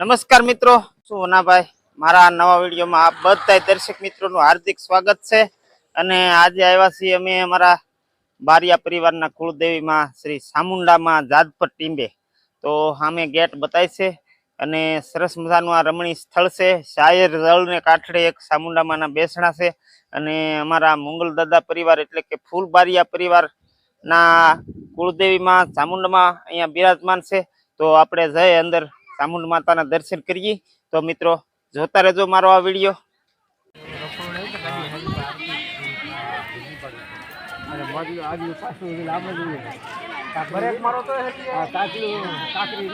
નમસ્કાર મિત્રો, શું વનાભાઈ? મારા નવા વિડીયોમાં આપ બધા દર્શક મિત્રોનું હાર્દિક સ્વાગત છે. અને આજે આવ્યા છીએ અમે અમારા બારિયા પરિવારના કુળદેવીમાં, શ્રી સામુંડામાં જાદપર ટીંબે. તો સામે ગેટ બતાય છે અને સરસ મજાનું આ રમણીય સ્થળ છે. શાયર જળને કાંઠે એક સામુંડામાંના બેસણા છે અને અમારા મંગલ દાદા પરિવાર એટલે કે ફૂલ બારિયા પરિવારના કુળદેવીમાં ચામુંડામાં અહીંયા બિરાજમાન છે. તો આપણે જઈ અંદર ચામુંડ માતાના દર્શન કરીએ. તો મિત્રો, જોતા રહેજો મારો આ વીડિયો. મારો તો કાકરી કાકરી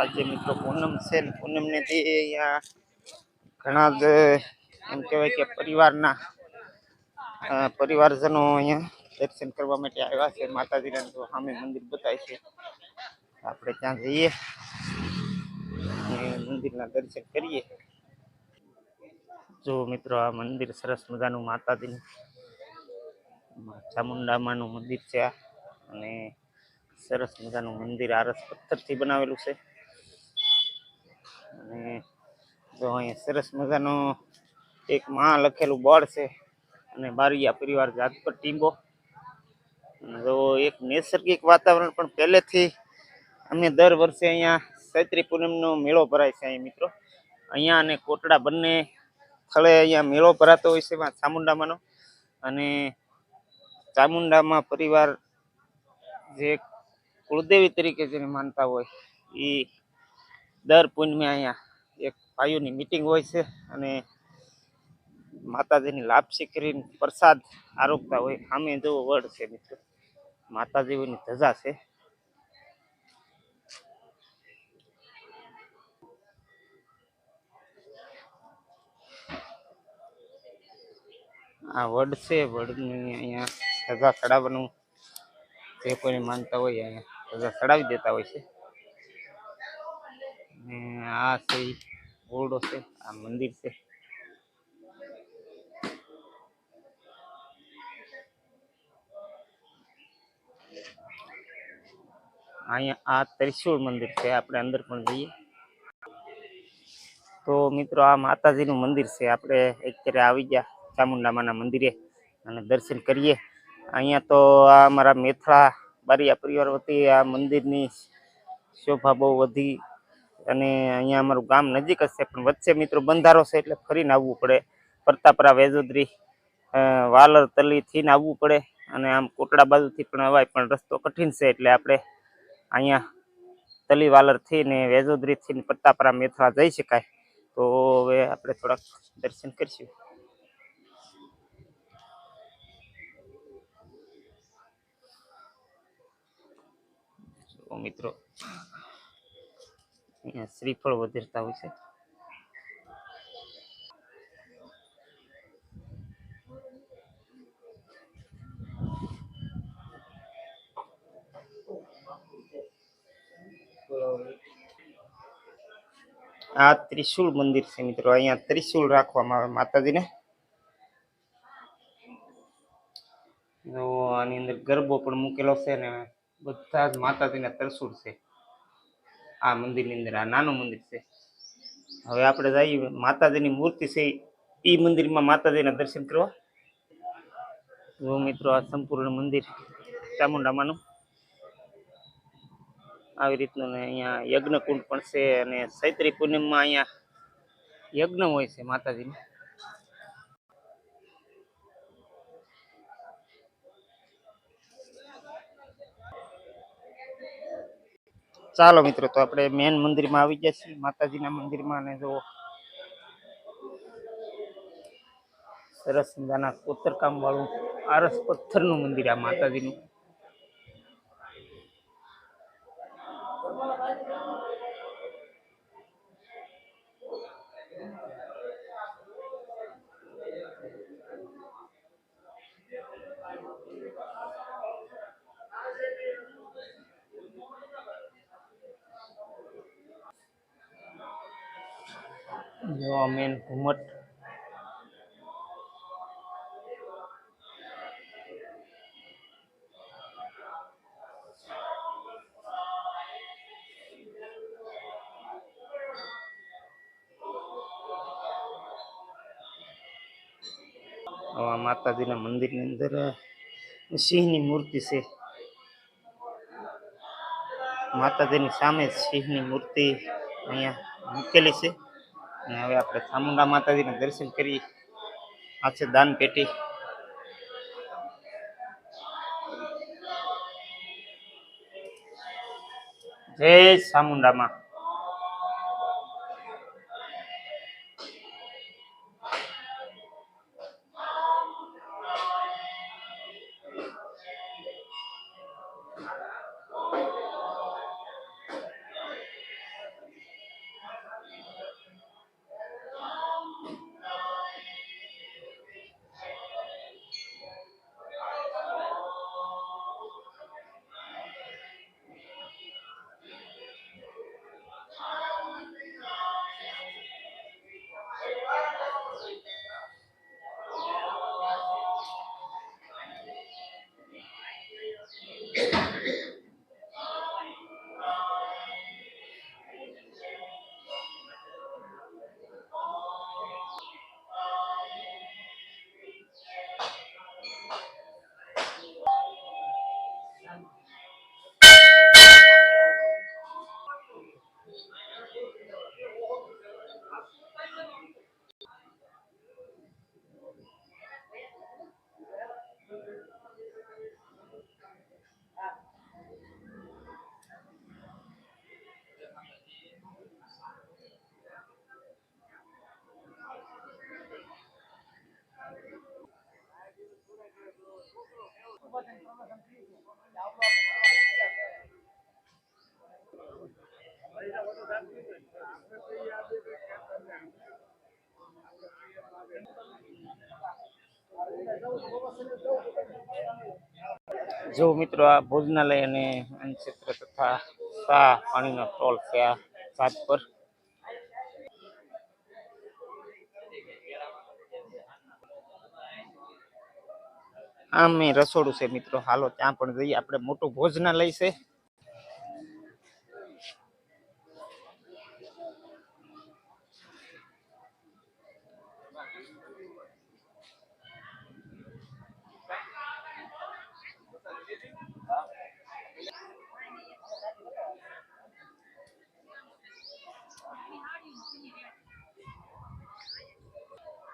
આજે મિત્રો પૂનમ છે પૂનમને તે અહીંયા ઘણા જ, એમ કહેવાય કે પરિવારના પરિવારજનો અહીંયા દર્શન કરવા માટે આવ્યા છે. માતાજીના તો સામે મંદિર બતાય છે. આપણે ત્યાં જઈએ મંદિરના દર્શન કરીએ. જો મિત્રો આ મંદિર સરસ મજાનું માતાજીનું ચામુંડામાનું મંદિર છે આ. અને સરસ મજાનું મંદિર આરસ પથ્થરથી બનાવેલું છે. અને જો અહીંયા સરસ મજાનો એક માં લખેલું બોર્ડ છે અને બારિયા પરિવાર જાતપર ટીંબો. જો એક નૈસર્ગિક વાતાવરણ પણ પહેલેથી અમે દર વર્ષે અહીંયા ચૈત્રી પૂનમનો મેળો ભરાય છે અહીં મિત્રો. અહીંયા અને કોટડા બંને સ્થળે અહીંયા મેળો ભરાતો હોય છે ચામુંડામાંનો. અને ચામુંડામાં પરિવાર જે કુળદેવી તરીકે જેને માનતા હોય એ દર પૂનમે અહીંયા એક ભાઈઓની મિટિંગ હોય છે અને માતાજીની લાપસી કરીને પ્રસાદ આરોગતા હોય, સામે જેવો વડ છે મિત્રો. માતાજીની ધજા છે. આ વડ છે, વડની અહીંયા ધજા ચડાવવાનું જે કોઈને માનતા હોય, અહીંયા ધજા ચડાવી દેતા હોય છે. ને આ છે ઓરડો છે, આ મંદિર છે. અહીંયા આ ત્રિશુળ મંદિર છે, આપણે અંદર પણ જઈએ. તો મિત્રો, આ માતાજીનું મંદિર છે, આપણે અત્યારે આવી ગયા ચામુંડામાના મંદિરે અને દર્શન કરીએ. અહીંયા તો આ અમારા મેથળા બારીયા પરિવાર વતી આ મંદિરની શોભા બહુ વધી અને અહીંયા અમારું ગામ નજીક જ છે, પણ વચ્ચે મિત્રો બંધારો છે એટલે ફરીને આવવું પડે. પ્રતાપરા વેજોદરી વાલર તલીથી ને આવવું પડે. અને આમ કોટડા બાજુથી પણ અવાય, પણ રસ્તો કઠિન છે એટલે આપણે અહીંયા તલી વાલરથી ને વેજોદરીથી ને પ્રતાપરા મેથળા જઈ શકાય. તો હવે આપણે થોડાક દર્શન કરીશું. મિત્રો અહીંયા શ્રીફળ વધેરતા હોય છે. આ ત્રિશુલ મંદિર છે મિત્રો. અહીંયા ત્રિશુલ રાખવામાં આવે માતાજીને. આની અંદર ગરબો પણ મૂકેલો છે ને, બધા જ માતાજીના ત્રિશુલ છે. આ મંદિરની અંદર, આ નાનું મંદિર છે. હવે આપણે જઈએ, માતાજીની મૂર્તિ છે. એ મંદિરમાં માતાજીના દર્શન કરવા. જો મિત્રો આ સંપૂર્ણ મંદિર ચામુંડામાનું. આવી રીતનું ને અહીંયા યજ્ઞકુંડ પણ છે અને ચૈત્રી પૂનમમાં અહીંયા યજ્ઞ હોય છે માતાજીને. ચાલો મિત્રો, તો આપણે મેન મંદિરમાં આવી ગયા છીએ, માતાજીના મંદિરમાં અને જો સરસ મજાના કોતરકામ વાળું આરસ પથ્થરનું મંદિર આ માતાજીનું. જો આ મેન ઘુમટ આ માતાજીના મંદિરની અંદર સિંહની મૂર્તિ છે માતાજીની સામે જ સિંહની મૂર્તિ અહીંયા મૂકેલી છે અને હવે આપણે ચામુંડા માતાજીના દર્શન કરી આ છે દાન પેટી. જય ચામુંડામાં. જો મિત્રો આ ભોજનાલય અને અન્નક્ષેત્ર તથા સા પાણીનો સ્ટોલ છે આ પર. આમ મેં રસોડું છે મિત્રો. હાલો, ત્યાં પણ જઈએ. આપણે મોટું ભોજનાલય છે.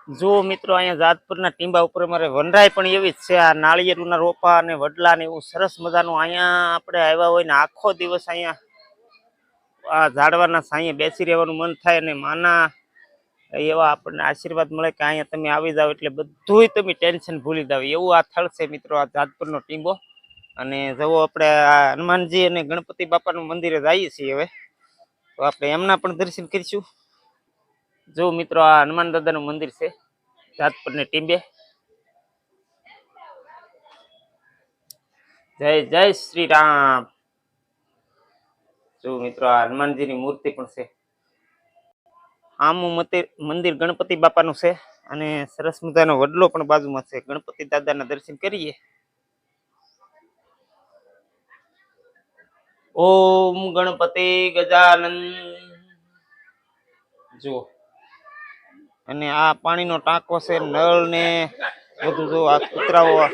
જો મિત્રો અહીંયા જાતપુરના ટીંબા ઉપર અમારે વનરાય પણ એવી જ છે. આ નાળિયેરના રોપા અને વડલા ને એવું સરસ મજાનું અહીંયા આપણે આવ્યા હોય ને આખો દિવસ અહીંયા આ ઝાડવાના સાંયે બેસી રહેવાનું મન થાય અને માના એવા આપણને આશીર્વાદ મળે કે અહીંયા તમે આવી જાઓ એટલે બધુંય તમે ટેન્શન ભૂલી જાવ એવું આ થળ છે મિત્રો, આ જાતપુરનો ટીંબો. અને જવો આપણે આ હનુમાનજી અને ગણપતિ બાપાનું મંદિરે જઈએ છીએ હવે. તો આપણે એમના પણ દર્શન કરીશું. જો મિત્રો, આ હનુમાન દાદાનું મંદિર છે, જાતપુરની ટીંબે જય જય શ્રી રામ. જો મિત્રો, આ હનુમાનજીની મૂર્તિ પણ છે. આમું મંદિર ગણપતિ બાપાનું છે અને સરસ મજાનો વડલો પણ બાજુમાં છે. ગણપતિ દાદાના દર્શન કરીએ. ઓમ ગણપતિ ગજાનંદ જુઓ. અને આ પાણીનો ટાંકો છે, નળ ને બધું જો આ કૂતરાઓ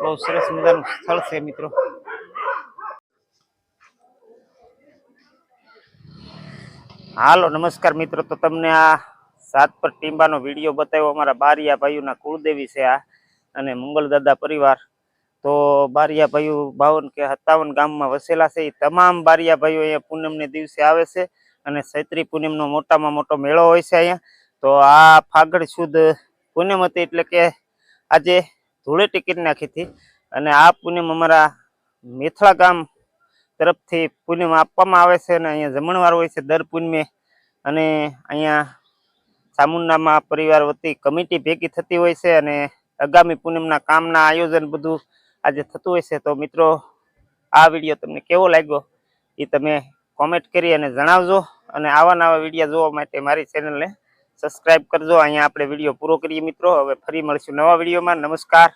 બહુ સરસ મજાનું સ્થળ છે મિત્રો. હાલો, નમસ્કાર મિત્રો. તો તમને આ સાત પર ટીંબાનો વીડિયો બતાવ્યો. અમારા બારિયા ભાઈઓના કુળદેવી છે આ અને મંગલદાદા પરિવાર. તો બારિયા ભાઈઓ બાવન કે સત્તાવન ગામમાં વસેલા છે. એ તમામ બારિયા ભાઈઓ અહીંયા પૂનમને દિવસે આવે છે. અને ચૈત્રી પૂનમનો મોટામાં મોટો મેળો હોય છે અહીંયા. તો આ ફાગણ સુદ પૂનમ હતી એટલે કે આજે ધૂળે ટિકિટ નાખી હતી. અને આ પૂનમ અમારા મેથળા ગામ તરફથી પૂનમ આપવામાં આવે છે અને અહીંયા જમણવાર હોય છે દર પૂનમે. અને અહીંયા ચામુંડામાં પરિવાર વતી કમિટી ભેગી થતી હોય છે અને આગામી પૂનમના કામના આયોજન બધું આજે થતું હોય છે. તો મિત્રો, આ વીડિયો તમને કેવો લાગ્યો? એ તમે કોમેન્ટ કરી અને જણાવજો. અને આવા નવા વીડિયો જોવા માટે મારી ચેનલને સબસ્ક્રાઇબ કરજો. અહીંયા આપણે વીડિયો પૂરો કરીએ મિત્રો. હવે ફરી મળશું નવા વિડીયોમાં નમસ્કાર.